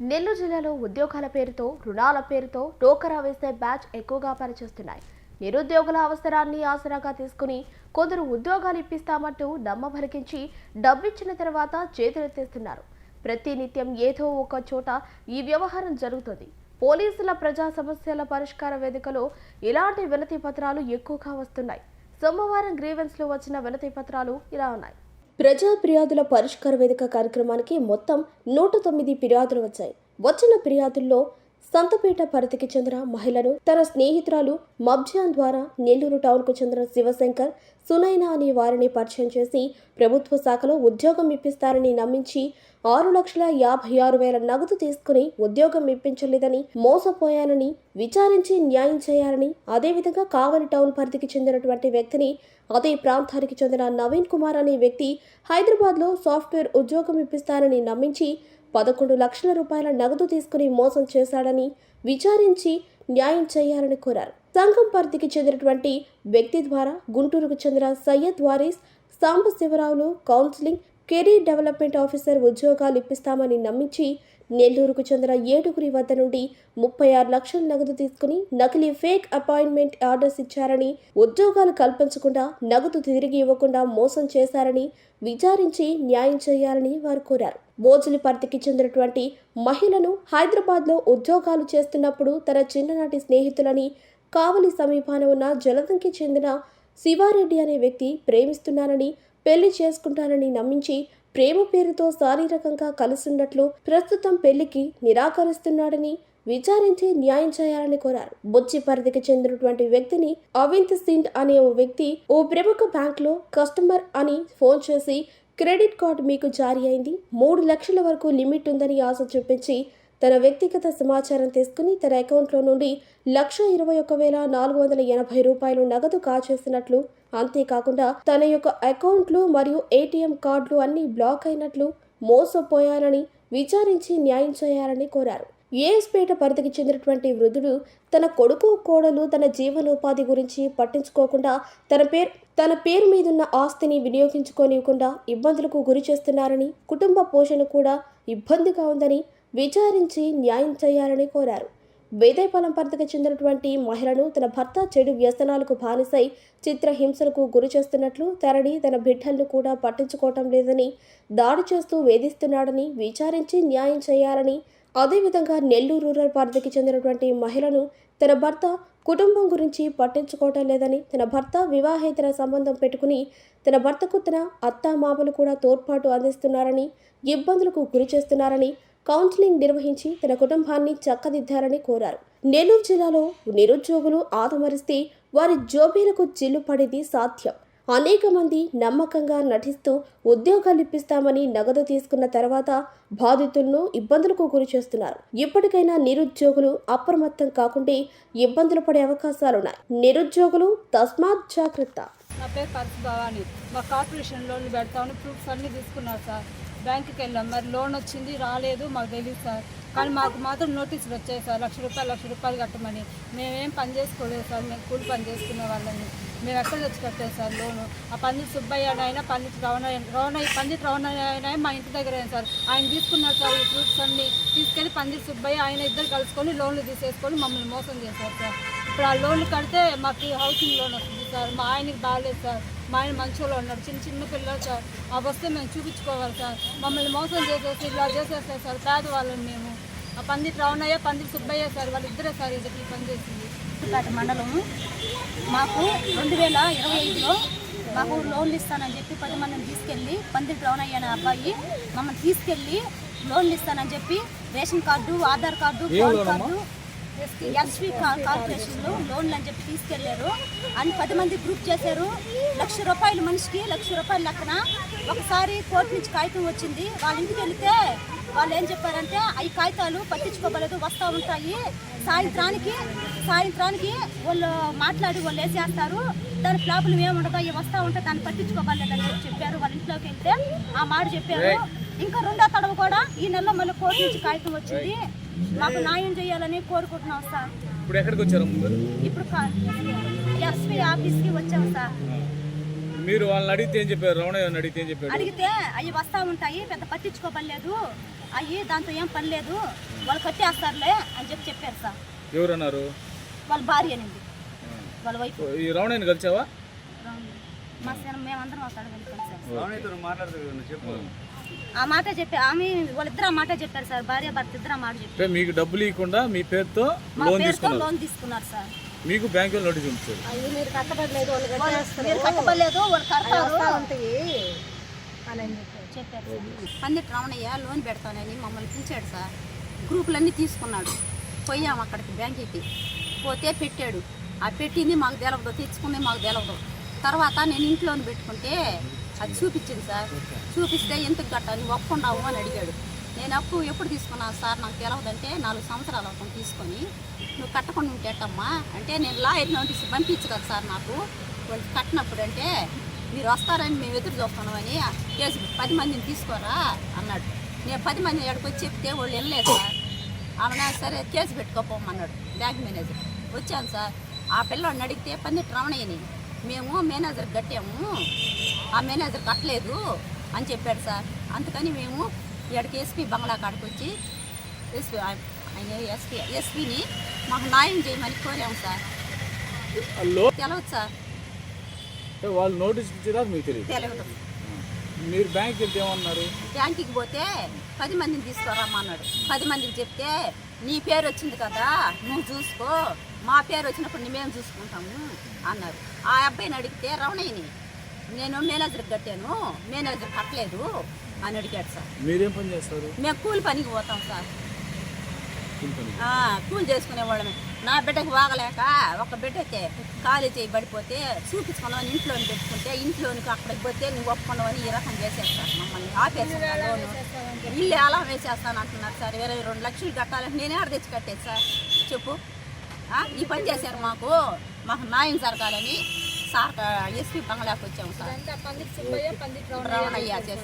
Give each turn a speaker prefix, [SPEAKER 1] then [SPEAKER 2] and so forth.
[SPEAKER 1] నెల్లూరు జిల్లాలో ఉద్యోగాల పేరుతో రుణాల పేరుతో టోకరా వేసే బ్యాచ్ ఎక్కువగా పనిచేస్తున్నాయి. నిరుద్యోగుల అవసరాన్ని ఆసరాగా తీసుకుని కొందరు ఉద్యోగాలు ఇప్పిస్తామంటూ నమ్మబలికించి డబ్బిచ్చిన తర్వాత చేతులెత్తేస్తున్నారు. ప్రతి నిత్యం ఏదో ఒక చోట ఈ వ్యవహారం జరుగుతుంది. పోలీసుల ప్రజా సమస్యల పరిష్కార వేదికలో ఇలాంటి వినతి పత్రాలు ఎక్కువగా వస్తున్నాయి. సోమవారం గ్రీవెన్స్లో వచ్చిన వినతి పత్రాలు ఇలా ఉన్నాయి. ప్రజా ఫిర్యాదుల పరిష్కార వేదిక కార్యక్రమానికి మొత్తం నూట తొమ్మిది ఫిర్యాదులు వచ్చాయి. వచ్చిన ఫిర్యాదుల్లో సంతపేట పరిధికి చెందిన మహిళను తన స్నేహితురాలు మబ్జాన్ ద్వారా నెల్లూరు టౌన్కు చెందిన శివశంకర్ సునైనా అనే వారిని పరిచయం చేసి ప్రభుత్వ శాఖలో ఉద్యోగం ఇప్పిస్తారని నమ్మించి ఆరు లక్షల యాభై ఆరు వేల నగదు తీసుకుని ఉద్యోగం ఇప్పించలేదని మోసపోయానని విచారించి న్యాయం చేయాలని అదేవిధంగా కావలి టౌన్ పరిధికి చెందినటువంటి వ్యక్తిని అదే ప్రాంతానికి చెందిన నవీన్ కుమార్ అనే వ్యక్తి హైదరాబాద్లో సాఫ్ట్వేర్ ఉద్యోగం ఇప్పిస్తారని నమ్మించి పదకొండు లక్షల రూపాయల నగదు తీసుకుని మోసం చేశాడని విచారించి న్యాయం చేయాలని కోరారు. సంఘం పరిధికి చెందినటువంటి వ్యక్తి ద్వారా గుంటూరుకు చెందిన సయ్యద్ వారీస్ సాంబశివరావులు కౌన్సిలింగ్ కెరీర్ డెవలప్మెంట్ ఆఫీసర్ ఉద్యోగాలు ఇప్పిస్తామని నమ్మించి నెల్లూరుకు చెందిన ఏడుగురి వద్ద నుండి ముప్పై ఆరు లక్షల నగదు తీసుకుని నకిలీ ఫేక్ అపాయింట్మెంట్ ఆర్డర్స్ ఇచ్చారని ఉద్యోగాలు కల్పించకుండా నగదు తిరిగి ఇవ్వకుండా మోసం చేశారని విచారించి న్యాయం చేయాలని వారు కోరారు. బోజులపర్తికి చెందినటువంటి మహిళను హైదరాబాద్లో ఉద్యోగాలు చేస్తున్నప్పుడు తన చిన్ననాటి స్నేహితులని కావలి సమీపాన ఉన్న జలదంకి చెందిన శివారెడ్డి అనే వ్యక్తి ప్రేమిస్తున్నానని పెళ్ళి చేసుకుంటానని నమ్మించి ప్రేమ పేరుతో శారీరకంగా కలుసున్నట్లు ప్రస్తుతం పెళ్ళికి నిరాకరిస్తున్నాడని విచారించి న్యాయం చేయాలని కోరారు. బొచ్చి పరిధికి చెందినటువంటి వ్యక్తిని అవింత్ సింగ్ అనే ఓ వ్యక్తి ఓ ప్రముఖ బ్యాంక్లో కస్టమర్ అని ఫోన్ చేసి క్రెడిట్ కార్డు మీకు జారీ అయింది. మూడు లక్షల వరకు లిమిట్ ఉందని ఆశ చూపించి తన వ్యక్తిగత సమాచారం తీసుకుని తన అకౌంట్లో నుండి లక్ష ఇరవై ఒక వేల నాలుగు వందల ఎనభై రూపాయలు నగదు కాచేసినట్లు అంతేకాకుండా తన యొక్క అకౌంట్లు మరియు ఏటీఎం కార్డులు అన్ని బ్లాక్ అయినట్లు మోసపోయారని విచారించి న్యాయం చేయాలని కోరారు. ఏఎస్పేట పరిధికి చెందినటువంటి వృద్ధుడు తన కొడుకు కోడలు తన జీవనోపాధి గురించి పట్టించుకోకుండా తన పేరు తన పేరు మీదున్న ఆస్తిని వినియోగించుకోనివ్వకుండా ఇబ్బందులకు గురి చేస్తున్నారని కుటుంబ పోషణ కూడా ఇబ్బందిగా ఉందని విచారించి న్యాయం చేయాలని కోరారు. వేదయపాలెం పరిధికి చెందినటువంటి మహిళను తన భర్త చెడు వ్యసనాలకు బానిసై చిత్రహింసలకు గురి చేస్తున్నట్లు తనని తన బిడ్డలను కూడా పట్టించుకోవటం లేదని దాడి చేస్తూ వేధిస్తున్నాడని విచారించి న్యాయం చేయాలని అదేవిధంగా నెల్లూరు రూరల్ పరిధికి చెందినటువంటి మహిళను తన భర్త కుటుంబం గురించి పట్టించుకోవటం లేదని తన భర్త వివాహేతర సంబంధం పెట్టుకుని తన భర్తకు తన అత్త మామలు కూడా తోడ్పాటు అందిస్తున్నారని ఇబ్బందులకు గురి చేస్తున్నారని కౌన్సిలింగ్ నిర్వహించి తన కుటుంబాన్ని చక్కదిద్దారని కోరారు. నెల్లూరు జిల్లాలో నిరుద్యోగులు ఆదమరిస్తే వారి జోబీలకు చిల్లు పడేది సాధ్యం. అనేక మంది నమ్మకంగా నటిస్తూ ఉద్యోగాలు ఇప్పిస్తామని నగదు తీసుకున్న తర్వాత బాధితులను ఇబ్బందులకు గురి చేస్తున్నారు. ఇప్పటికైనా నిరుద్యోగులు అప్రమత్తం కాకుండా ఇబ్బందులు పడే అవకాశాలున్నాయి నిరుద్యోగులు తస్మాత్ జాగ్రత్త.
[SPEAKER 2] నా పేరు భవాని. మా కార్పొరేషన్ లోన్లు పెడతామని ప్రూఫ్స్ అన్ని తీసుకున్నారు సార్. బ్యాంకుకి వెళ్ళాం మరి లోన్ వచ్చింది రాలేదు మాకు తెలియదు సార్. కానీ మాకు మాత్రం నోటీసులు వచ్చాయి సార్. లక్ష రూపాయలు లక్ష రూపాయలు కట్టమని. మేమేం పని చేసుకోలేదు సార్. మేము కూలి పని చేసుకునే వాళ్ళని మేము ఎక్కడ తెచ్చి కట్టాం సార్ లోను? ఆ పండిత్ సుబ్బయ్య అయినా పండిత్ రవణ రవణ పండిత్ రవణ మా ఇంటి దగ్గర సార్? ఆయన తీసుకున్నారు సార్ ఈ ఫ్రూట్స్ అన్ని. తీసుకెళ్ళి పండిత్ సుబ్బయ్య ఆయన ఇద్దరు కలుసుకొని లోన్లు తీసేసుకొని మమ్మల్ని మోసం చేశారు సార్. ఇప్పుడు ఆ లోన్లు కడితే మాకు హౌసింగ్ లోన్ వస్తుంది సార్. మా ఆయనకి బాగాలేదు సార్. మా ఆయన మంచోళ్ళు ఉన్నాడు చిన్న చిన్న పిల్లలు సార్. ఆ వస్తే మేము చూపించుకోవాలి సార్. మమ్మల్ని మోసం చేసేసి ఇలా చేసేస్తారు సార్ పేదవాళ్ళని మేము. ఆ పందిట్ రవణయ్య పందిట్ సుబ్బయ్య సార్ వాళ్ళిద్దరే సార్ ఇది పని చేసింది.
[SPEAKER 3] పేట మండలము. మాకు రెండు వేల ఇరవై ఐదులో మాకు లోన్లు ఇస్తానని చెప్పి పది మందిని తీసుకెళ్ళి పందిరి రవణయ్య అనే అబ్బాయి. మమ్మల్ని తీసుకెళ్ళి లోన్లు ఇస్తానని చెప్పి ration card Aadhaar card PAN card SV కార్పొరేషన్లో లోన్లు అని చెప్పి తీసుకెళ్ళారు అని పది మంది గ్రూప్ చేశారు. లక్ష రూపాయలు మనిషికి లక్ష రూపాయల లెక్కన ఒకసారి కోర్టు నుంచి కాగితం వచ్చింది. వాళ్ళ ఇంటికి వెళితే వాళ్ళు ఏం చెప్పారంటే ఈ కాగితాలు పట్టించుకోబడలేదు వస్తూ ఉంటాయి. సాయంత్రానికి సాయంత్రానికి వాళ్ళు మాట్లాడి వాళ్ళు వేసేస్తారు. దాని ప్రాబ్లం ఏముండదో ఇవి వస్తూ ఉంటే దాన్ని పట్టించుకోబడలేదని చెప్పి చెప్పారు. వాళ్ళ ఇంట్లోకి వెళ్తే ఆ మాట చెప్పారు. ఇంకా రెండో తడవ కూడా ఈ నెలలో మళ్ళీ కోర్టు నుంచి కాగితం వచ్చింది. మాకు న్యాయం చేయాలని కోరుకుంటున్నాం సార్.
[SPEAKER 4] ఇప్పుడు ఎక్కడికి వచ్చారు
[SPEAKER 3] ఇప్పుడు ఎస్పీ ఆఫీస్కి వచ్చాం సార్.
[SPEAKER 4] మీరు వాళ్ళని అడిగితే ఏం చెప్పారు? రమణయ్య అడిగితే ఏం చెప్పాడు
[SPEAKER 3] అడిగితే అవి వస్తా ఉంటాయి పెద్ద పట్టించుకోపలేదు అవి దాంతో ఏం పని లేదు వాళ్ళు కట్టేస్తారులే అని చెప్పి చెప్పారు సార్.
[SPEAKER 4] ఎవరన్నారు?
[SPEAKER 3] వాళ్ళ భార్య అనింది. వాళ్ళ వైఫ్.
[SPEAKER 4] ఈ రమణయ్యని కలిసావా?
[SPEAKER 3] మా సేన మేమందరం అక్కడ
[SPEAKER 4] చెప్పు.
[SPEAKER 3] ఆ మాట చెప్పి ఆమె వాళ్ళిద్దరు ఆ మాట చెప్పారు సార్. భార్య భర్త ఇద్దరు ఆ మాట చెప్పారు.
[SPEAKER 4] మీకు డబ్బులు ఇవ్వకుండా మీ పేరుతో లోన్ తీసుకున్నారు.
[SPEAKER 3] లోన్ తీసుకున్నారు సార్.
[SPEAKER 4] మీకు బ్యాంకులో నోటీస్ ఉంచారు
[SPEAKER 3] వాళ్ళు- మీరు కట్టబడలేదు వాళ్ళు కడతారు. చెప్పారు.
[SPEAKER 5] పందిట్ రమణయ్య లోన్ పెడతానని మమ్మల్ని పిలిచాడు సార్. గ్రూపులన్నీ తీసుకున్నాడు. పోయాం అక్కడికి బ్యాంకుకి. పోతే పెట్టాడు. ఆ పెట్టింది మాకు తెలవదు. తెచ్చుకుంది మాకు తెలవదు. తర్వాత నేను ఇంట్లోని పెట్టుకుంటే అది చూపించింది సార్. చూపిస్తే ఎందుకు కట్టాలి ఒప్పుకున్నావు అని అడిగాడు. నేను అప్పు ఎప్పుడు తీసుకున్నాను సార్? నాకు తెలవదంటే నాలుగు సంవత్సరాలు అప్పుడు తీసుకొని నువ్వు కట్టకుండా ఉంటేటమ్మా అంటే నేను లాయర్ నోటీస్ పంపించు కదా సార్ నాకు. వాళ్ళు కట్టినప్పుడు అంటే మీరు వస్తారని మేము ఎదురు చూస్తున్నామని కేసు పది మందిని తీసుకోరా అన్నాడు. నేను పది మంది ఎక్కడికి వచ్చి చెప్తే వాళ్ళు వెళ్ళలేదు సార్. ఆమె సరే కేసు పెట్టుకోపోమన్నాడు బ్యాంక్ మేనేజర్. వచ్చాను సార్. ఆ పిల్లవాడిని అడిగితే పందిటి రమణయ్యని. మేము మేనేజర్ కట్టాము. ఆ మేనేజర్ కట్టలేదు అని చెప్పాడు సార్. అందుకని మేము ఇక్కడికి ఎస్పీ బంగ్లా కాడికి వచ్చి ఎస్పీ ఆయన ఎస్పీ ఎస్పీని మాకు న్యాయం చేయమని కోరాము సార్. తెలవదు సార్.
[SPEAKER 4] వాళ్ళు నోటీస్ ఇచ్చేదా మీకు తెలియదు.
[SPEAKER 5] తెలియదు
[SPEAKER 4] మీరు వెళ్తే ఏమన్నారు?
[SPEAKER 5] బ్యాంకుకి పోతే పది మందిని తీసుకురమ్మన్నాడు పది మందికి చెప్తే నీ పేరు వచ్చింది కదా నువ్వు చూసుకో మా పేరు వచ్చినప్పుడు మేము చూసుకుంటాము అన్నారు. ఆ అబ్బాయిని అడిగితే రమణయ్యని నేను మేనేజర్కి కట్టాను మేనేజర్ కట్టలేదు అని అడిగాడు సార్.
[SPEAKER 4] మీరేం పని చేస్తారు?
[SPEAKER 5] మేము కూలి పనికి పోతాం సార్.
[SPEAKER 4] కూలి
[SPEAKER 5] చేసుకునేవాళ్ళమే నా బిడ్డకి వాగలేక ఒక బిడ్డకి ఖాళీ చేయి పడిపోతే చూపించుకున్నామని ఇంట్లో పెట్టుకుంటే ఇంట్లోనికి అక్కడికి పోతే నువ్వు ఒప్పుకున్నావని ఈ రకం చేసేస్తారు మమ్మల్ని. ఆపేస్తున్నారు ఇల్లు ఎలా వేసేస్తాను అంటున్నారు సార్. ఇరవై రెండు లక్షలు కట్టాలంటే నేనే ఆడ తెచ్చి కట్టేది సార్. చెప్పు. ఈ పని చేశారు మాకు. మాకు న్యాయం జరగాలని సార్ ఎస్పీ బంగ్లాకి వచ్చాము సార్. రమణయ్య చేశారు.